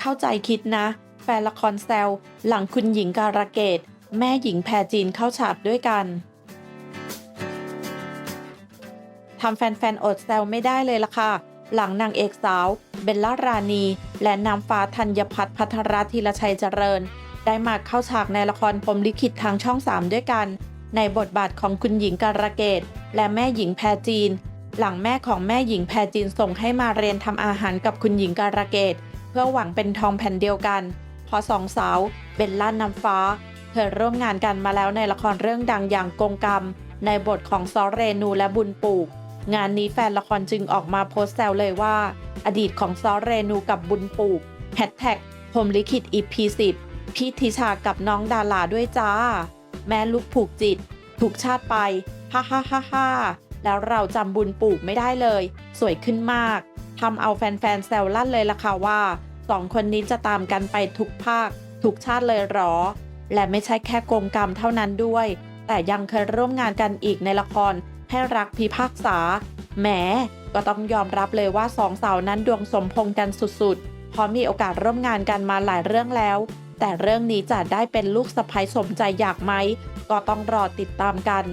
เข้าใจคิดนะ แฟนละครแซวหลังคุณหญิงการะเกดแม่หญิงแพรจีนเข้าฉากด้วยกันทำแฟนๆอดแซวไม่ได้เลยล่ะค่ะ หลังนางเอกสาว เบลล่ารานีและนางฟ้าธัญพัฒน์พัทรธีรชัยเจริญ ได้มาเข้าฉากในละครพรมลิขิตทางช่อง 3 ด้วยกัน ในบทบาทของคุณหญิงการะเกดและแม่หญิงแพรจีน หลังแม่ของแม่หญิงแพรจีนส่งให้มาเรียนทำอาหารกับคุณหญิงการะเกดเพื่อหวังเป็นทองแผ่นเดียวกัน พอสองสาวเบลล่านำฟ้า เธอร่วมงานกันมาแล้วในละครเรื่องดังอย่างกงกรรม ในบทของซอเรนูและบุญปลูก งานนี้แฟนละครจึงออกมาโพสต์แซวเลยว่า อดีตของซอเรนูกับบุญปลูกแฮชแท็กพรมลิขิต EP 10พี่ทิชากับน้องดาราด้วยจ้า แม่ลูกผูกจิต ถูกชาติไป ฮ่าฮ่าฮ่าฮ่า แล้วเราจำบุญปลูกไม่ได้เลย สวยขึ้นมากทำเอาแฟนๆแซวลั่นเลยล่ะค่ะว่าสองคนนี้จะตามกันไปทุกภาค ทุกชาติเลยหรอ และไม่ใช่แค่กงกรรมเท่านั้นด้วย แต่ยังเคยร่วมงานกันอีกในละครให้รักพิพากษาแหมก็ต้องยอมรับเลยว่าสองสาวนั้นดวงสมพงษ์กันสุดๆ เพราะมีโอกาสร่วมงานกันมาหลายเรื่องแล้ว แต่เรื่องนี้จะได้เป็นลูกสะใภ้สมใจอยากไหม ก็ต้องรอติดตามกัน